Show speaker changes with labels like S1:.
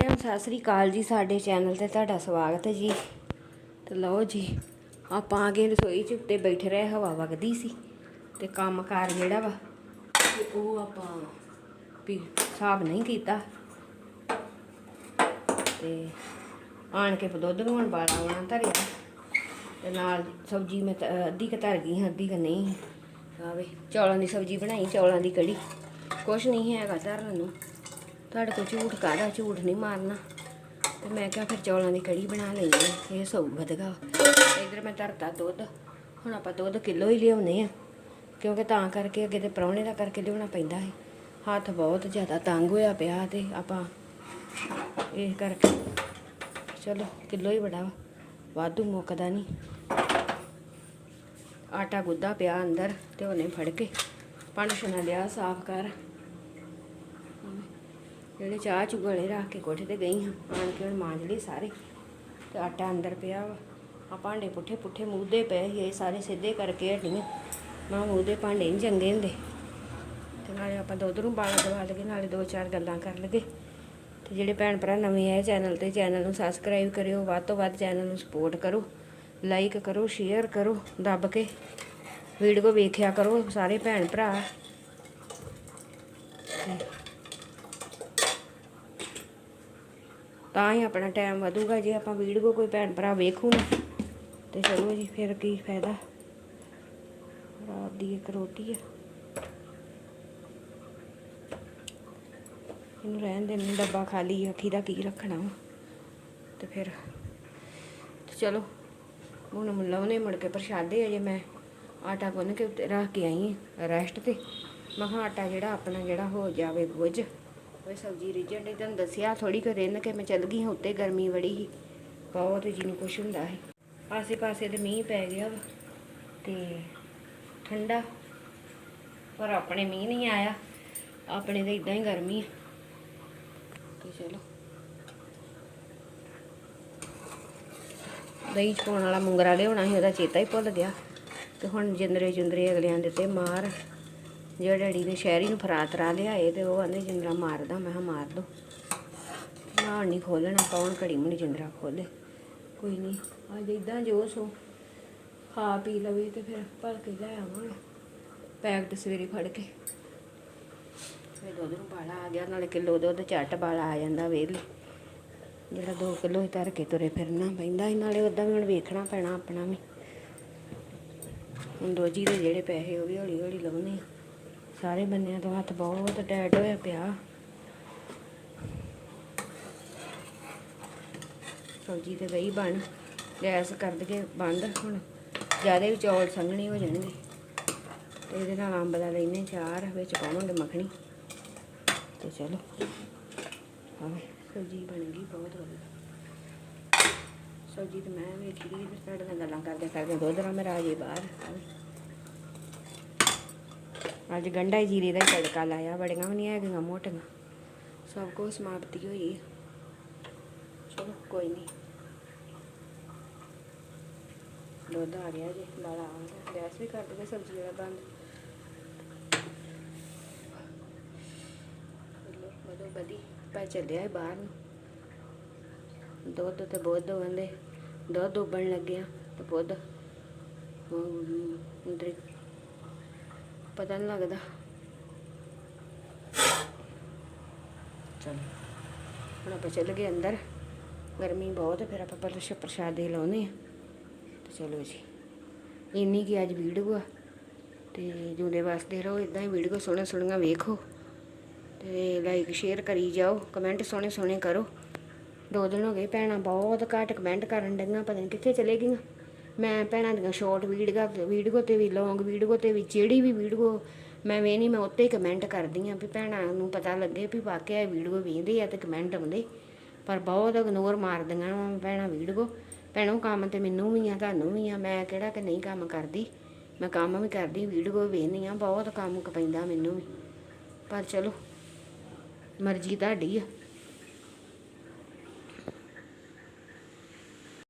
S1: ਸਾਰਿਆਂ ਨੂੰ ਸਤਿ ਸ੍ਰੀ ਅਕਾਲ ਜੀ ਸਾਡੇ ਚੈਨਲ ਤੇ ਤੁਹਾਡਾ ਸਵਾਗਤ ਹੈ ਜੀ। ਤੇ ਲਓ ਜੀ, ਆਪਾਂ ਆ ਗਏ ਰਸੋਈ 'ਚ ਉੱਤੇ ਬੈਠੇ ਰਹੇ, ਹਵਾ ਵਗਦੀ ਸੀ ਤੇ ਕੰਮ ਕਾਰ ਜਿਹੜਾ ਵਾ, ਤੇ ਉਹ ਆਪਾਂ ਵੀ ਹਿਸਾਬ ਨਹੀਂ ਕੀਤਾ। ਤੇ ਆਣ ਕੇ ਦੁੱਧ ਨੂੰ ਹੁਣ ਬਾਲਾ ਆਉਣਾ ਧਰਿਆ। ਤੇ ਨਾਲ ਸਬਜ਼ੀ ਮੈਂ ਅੱਧੀ ਕ ਧਰ ਗਈ ਹਾਂ, ਅੱਧੀ ਕ ਨਹੀਂ। ਆਵੇ, ਚੌਲਾਂ ਦੀ ਸਬਜ਼ੀ ਬਣਾਈ, ਚੌਲਾਂ ਦੀ ਕੜੀ। ਕੁਛ ਨਹੀਂ ਹੈਗਾ ਧਰਨ ਨੂੰ। ਤੁਹਾਡੇ ਕੋਲ ਝੂਠ ਕਾਹਦਾ? ਝੂਠ ਨਹੀਂ ਮਾਰਨਾ। ਤੇ ਮੈਂ ਕਿਹਾ ਫਿਰ ਚੌਲਾਂ ਦੀ ਕੜੀ ਬਣਾ ਲਈ ਇਹ ਸੌ ਵਧਗਾ। ਇਧਰ ਮੈਂ ਧਰਤਾ ਦੁੱਧ। ਹੁਣ ਆਪਾਂ ਦੁੱਧ ਕਿਲੋ ਹੀ ਲਿਆਉਨੇ ਆ ਕਿਉਂਕਿ ਤਾਂ ਕਰਕੇ ਅੱਗੇ ਤੇ ਪ੍ਰਾਹੁਣੇ ਦਾ ਕਰਕੇ ਲਿਆਉਣਾ ਪੈਂਦਾ ਹੈ ਹੱਥ ਬਹੁਤ ਜ਼ਿਆਦਾ ਤੰਗ ਹੋਇਆ ਪਿਆ ਤੇ ਆਪਾਂ ਇਹ ਕਰਕੇ ਚਲੋ ਕਿਲੋ ਹੀ ਬੜਾ ਵਾ। ਵਾਧੂ ਮੁੱਕਦਾ ਨਹੀਂ। ਆਟਾ ਗੁੱਦਾ ਪਿਆ ਅੰਦਰ ਤੇ ਉਹਨੇ ਫੜ ਕੇ। ਪਾਣੀ ਲਿਆ ਸਾਫ਼ ਕਰ। ਜਿਹੜੇ ਚਾਹ ਚੁਗਲੇ ਰੱਖ ਕੇ ਕੋਠੇ ਤੇ ਗਈ ਹਾਂ। ਆਣ ਕੇ ਹੁਣ ਮਾਂਜ ਲਈ ਸਾਰੇ। ਤੇ ਆਟਾ ਅੰਦਰ ਪਿਆ ਵਾ। ਆ ਭਾਂਡੇ ਪੁੱਠੇ ਪੁੱਠੇ ਮੂਧੇ ਪਏ ਸੀ, ਇਹ ਸਾਰੇ ਸਿੱਧੇ ਕਰਕੇ ਹਟੀਆਂ। ਮੈਂ ਮੂਧੇ ਭਾਂਡੇ ਨਹੀਂ ਚੰਗੇ ਹੁੰਦੇ। ਤੇ ਨਾਲੇ ਆਪਾਂ ਦੁੱਧ ਨੂੰ ਬਾਲ ਦਵਾ ਲਗੇ ਨਾਲੇ ਦੋ ਚਾਰ ਗੱਲਾਂ ਕਰ ਲਗੇ ਤੇ ਜਿਹੜੇ ਭੈਣ ਭਰਾ ਨਵੇਂ ਆਏ ਚੈਨਲ ਤੇ, ਚੈਨਲ ਨੂੰ ਸਬਸਕ੍ਰਾਈਬ ਕਰਿਓ, ਵੱਧ ਤੋਂ ਵੱਧ ਚੈਨਲ ਨੂੰ ਸਪੋਰਟ ਕਰੋ। ਲਾਈਕ ਕਰੋ ਸ਼ੇਅਰ ਕਰੋ, ਦੱਬ ਕੇ ਵੀਡੀਓ ਵੇਖਿਆ ਕਰੋ ਸਾਰੇ ਭੈਣ ਭਰਾ। ਤਾਂ ਹੀ ਆਪਣਾ ਟਾਈਮ ਵਧੂਗਾ ਜੇ ਆਪਾਂ ਵੀਡੀਓ ਕੋਈ ਭੈਣ ਭਰਾ ਵੇਖੂ ਨਾ ਤੇ ਚਲੋ ਜੀ ਫਿਰ ਕੀ ਫਾਇਦਾ? ਰਾਤ ਦੀ ਇੱਕ ਰੋਟੀ ਆ। ਇਹਨੂੰ ਰਹਿਣ ਦੇ ਨੂੰ ਡੱਬਾ ਖਾਲੀ ਆ, ਅੱਖੀ ਦਾ ਕੀ ਰੱਖਣਾ ਵਾ। ਤੇ ਫਿਰ ਚਲੋ ਹੁਣ ਮੁੱਲਾਉਨੇ ਮੁੜ ਕੇ ਪ੍ਰਸ਼ਾਦੇ ਅਜੇ ਮੈਂ ਆਟਾ ਗੁੰਨ ਕੇ ਰੱਖ ਕੇ ਆਈ ਹਾਂ ਰੈਸਟ ਤੇ। ਮੈਂ ਕਿਹਾ ਆਟਾ ਜਿਹੜਾ ਆਪਣਾ ਜਿਹੜਾ ਹੋ ਜਾਵੇ ਗੁੱਝ ਕੋਈ ਸਬਜ਼ੀ ਰਿਜਣ ਦੀ ਤੁਹਾਨੂੰ ਦੱਸਿਆ ਥੋੜੀ ਕੁ ਰਿੰਨ ਕੇ ਮੈਂ ਚੱਲ ਗਈ ਹਾਂ, ਉੱਤੇ ਗਰਮੀ ਬੜੀ ਸੀ। ਬਹੁਤ ਜੀ ਨੂੰ ਕੁਛ ਹੁੰਦਾ ਹੈ ਆਸੇ ਪਾਸੇ ਤੇ ਮੀਂਹ ਪੈ ਗਿਆ ਵਾ ਤੇ ਠੰਡਾ। ਪਰ ਆਪਣੇ ਮੀਂਹ ਨਹੀਂ ਆਇਆ, ਆਪਣੇ ਤਾਂ ਇਦਾਂ ਹੀ ਗਰਮੀ ਹੈ ਤੇ ਚਲੋ। ਦਹੀਂ ਚ ਪਾਉਣ ਵਾਲਾ ਮੁੰਗਰਾ ਲਿਆਉਣਾ ਸੀ, ਉਹਦਾ ਚੇਤਾ ਹੀ ਭੁੱਲ ਗਿਆ। ਤੇ ਹੁਣ ਜਿੰਦਰੇ ਜੁੰਦਰੇ ਅਗਲਿਆਂ ਦੇ ਤੇ ਮਾਰ। ਜਿਹੜਾ ਡੈਡੀ ਨੇ ਸ਼ਹਿਰੀ ਨੂੰ ਫਰਾਤ ਰਾ ਲਿਆਏ ਤੇ ਉਹ ਕਹਿੰਦੇ, ਜਿੰਦਰਾ ਮਾਰਦਾ ਮੈਂ ਕਿਹਾ, ਮਾਰ ਦੋ। ਨਾ ਨਹੀਂ ਖੋਲਣਾ ਕੌਣ ਘੜੀ ਮੁੜੀ ਜਿੰਦਰਾ ਖੋਲੇ ਕੋਈ ਨਹੀਂ, ਅੱਜ ਇਦਾਂ ਜੋ ਸੋ, ਖਾ ਪੀ ਲਵੇ ਤੇ ਫਿਰ ਭਰ ਕੇ ਲੈ ਆਵਾਂਗੇ। ਪੈਕਟ ਸਵੇਰੇ ਫੜ ਕੇ। ਫਿਰ ਦੁੱਧ ਨੂੰ ਬਾਲਾ ਆ ਗਿਆ, ਨਾਲੇ ਕਿਲੋ ਦੁੱਧ, ਝੱਟ ਬਾਲਾ ਆ ਜਾਂਦਾ ਵੇਲੇ ਜਿਹੜਾ 2 ਕਿਲੋ ਹੀ ਧਰ ਕੇ ਤੁਰੇ ਫਿਰਨਾ ਪੈਂਦਾ ਸੀ, ਨਾਲੇ ਉਦਾਂ ਵੀ ਹੁਣ ਵੇਖਣਾ ਪੈਣਾ ਆਪਣਾ ਵੀ। ਹੁਣ ਰੋਜੀ ਦੇ ਜਿਹੜੇ ਪੈਸੇ ਉਹ ਵੀ ਹੌਲੀ ਹੌਲੀ ਲਾਉਣੇ ਆ। ਸਾਰੇ ਬੰਨਿਆਂ ਤੋਂ ਹੱਥ ਬਹੁਤ ਟੈਟ ਹੋਇਆ ਪਿਆ। ਸਬਜ਼ੀ ਤੇ ਗਈ ਬਣ ਗੈਸ ਕਰ ਦਈਏ ਬੰਦ ਹੁਣ, ਜ਼ਿਆਦਾ ਵੀ ਚੌਲ ਸੰਘਣੇ ਹੋ ਜਾਣਗੇ। ਤੇ ਇਹਦੇ ਨਾਲ ਅੰਬ ਦਾ ਲੈਨੇ ਚਾਰ, ਵਿੱਚ ਪਾਵਾਂਗੇ ਮੱਖਣੀ। ਤੇ ਚਲੋ ਹਾਂ ਸਬਜ਼ੀ ਬਣ ਗਈ ਬਹੁਤ ਵਧੀਆ। ਸਬਜ਼ੀ ਤੇ ਮੈਂ ਵੇਖੀ ਦੀ ਤੇ ਤੁਹਾਡੇ ਨਾਲ ਗੱਲਾਂ ਕਰਦੇ ਕਰਦੇ ਦੁੱਧ ਰਾ ਮੇਰਾ ਆ ਜੇ ਬਾਹਰ। ਅੱਜ ਗੰਢਾ ਜੀਰੇ ਦਾ ਤੜਕਾ ਲਾਇਆ, ਬੜੀਆਂ ਵੀ ਨਹੀਂ ਹੈਗੀਆਂ, ਮੋਟੀਆਂ। ਸਭ ਕੁਝ ਸਮਾਪਤੀ ਹੋਈ ਚਲੋ, ਕੋਈ ਨਹੀਂ ਦੁੱਧ ਆ ਗਿਆ ਜੀ ਬਾਲਾ ਆ ਗਿਆ। ਗੈਸ ਵੀ ਕਰ ਦਈਏ ਸਬਜ਼ੀ ਵਾਲਾ ਬੰਦ। ਲੋ ਬਦੋ ਬਦੀ ਪੈ ਚੱਲਿਆ ਬਾਹਰ ਨੂੰ। ਦੁੱਧ ਤੇ ਬੁੱਧ ਵੰਦੇ ਦੁੱਧ ਉਬਲਣ ਲੱਗਿਆ ਤੇ ਬੁੱਧ ਅੰਦਰ ਪਤਾ ਨਹੀਂ ਲੱਗਦਾ। ਚਲੋ, ਹੁਣ ਆਪਾਂ ਚੱਲ ਗਏ ਅੰਦਰ। ਗਰਮੀ ਬਹੁਤ ਹੈ ਫਿਰ ਆਪਾਂ ਪਹਿਲਾਂ ਪ੍ਰਸ਼ਾਦੇ ਲਾਉਨੇ ਆ ਤੇ ਚਲੋ ਜੀ, ਇੰਨੀ ਕੀ ਅੱਜ ਵੀਡੀਓ ਆ। ਤੇ ਜੁਦੇ ਵਾਸਤੇ ਰਹੋ ਇਦਾਂ ਹੀ ਵੀਡੀਓ ਸੋਹਣੇ ਸੋਹਣੀਆਂ ਵੇਖੋ। ਤੇ ਲਾਈਕ ਸ਼ੇਅਰ ਕਰੀ ਜਾਓ ਕਮੈਂਟ ਸੋਹਣੇ ਸੋਹਣੇ ਕਰੋ। ਦੋ ਦਿਨ ਹੋ ਗਏ, ਭੈਣਾਂ ਬਹੁਤ ਘੱਟ ਕਮੈਂਟ ਕਰਨ ਡਈਆਂ, ਪਤਾ ਨਹੀਂ ਕਿੱਥੇ ਚਲੇ ਗਈਆਂ। ਮੈਂ ਭੈਣਾਂ ਦੀਆਂ ਸ਼ਾਰਟ ਵੀਡੀਓ ਵੀਡੀਓ ਤੇ ਵੀ ਲੌਂਗ ਵੀਡੀਓ ਤੇ ਵੀ ਜਿਹੜੀ ਵੀ ਵੀਡੀਓ ਮੈਂ ਵੇਖਣੀ, ਮੈਂ ਉੱਤੇ ਕਮੈਂਟ ਕਰਦੀ ਆ ਵੀ ਭੈਣਾਂ ਨੂੰ ਪਤਾ ਲੱਗੇ ਵੀ ਵਾਕਿਆ ਇਹ ਵੀਡੀਓ ਵੇਖਦੇ ਆ ਤੇ ਕਮੈਂਟ ਆਉਂਦੇ। ਪਰ ਬਹੁਤ ਇਗਨੋਰ ਮਾਰਦੀਆਂ ਵਾ ਭੈਣਾਂ ਵੀਡੀਓ। ਭੈਣੋ, ਕੰਮ ਤੇ ਮੈਨੂੰ ਵੀ ਆ, ਤੁਹਾਨੂੰ ਵੀ ਆ, ਮੈਂ ਕਿਹੜਾ ਕਿ ਨਹੀਂ ਕੰਮ ਕਰਦੀ। ਮੈਂ ਕੰਮ ਵੀ ਕਰਦੀ, ਵੀਡੀਓ ਵੇਖਦੀ ਆ ਬਹੁਤ ਕੰਮ ਪੈਂਦਾ ਮੈਨੂੰ ਵੀ। ਪਰ ਚਲੋ, ਮਰਜ਼ੀ ਤੁਹਾਡੀ ਆ।